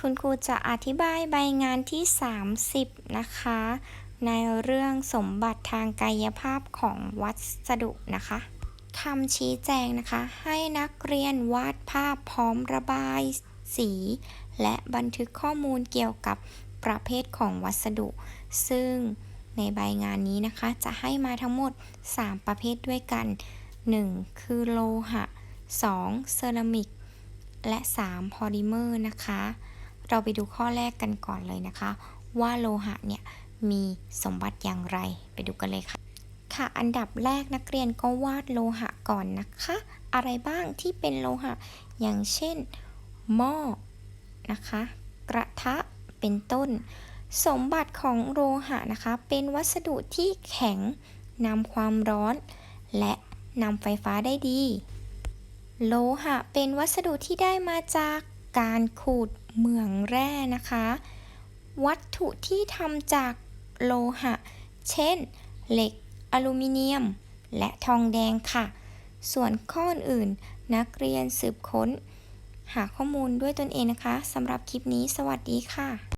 คุณครูจะอธิบายใบงานที่ 30 นะคะ ในเรื่องสมบัติทางกายภาพของวัสดุนะคะคำชี้แจงนะคะ ให้นักเรียนวาดภาพพร้อมระบายสี และบันทึกข้อมูลเกี่ยวกับประเภทของวัสดุ ซึ่งในใบงานนี้นะคะ จะให้มาทั้งหมด 3 ประเภทด้วยกัน 1. คือโลหะ 2. เซรามิก และ 3. พอลิเมอร์นะคะ เราไปดูข้อแรกกันก่อนเลยนะคะ ว่าโลหะเนี่ยมีสมบัติอย่างไรไปดูกันเลยค่ะ ค่ะอันดับแรกนักเรียนก็วาดโลหะก่อนนะคะ อะไรบ้างที่เป็นโลหะ อย่างเช่น หม้อนะคะ กระทะเป็นต้น สมบัติของโลหะนะคะ เป็นวัสดุที่แข็งนำความร้อน และนำไฟฟ้าได้ดี โลหะเป็นวัสดุที่ได้มาจาก การขูดเหมืองแร่นะคะ วัตถุที่ทำจากโลหะ เช่น เหล็ก อลูมิเนียม และทองแดงค่ะ ส่วนข้ออื่นนักเรียนสืบค้น หาข้อมูลด้วยตนเองนะคะสำหรับคลิปนี้สวัสดีค่ะ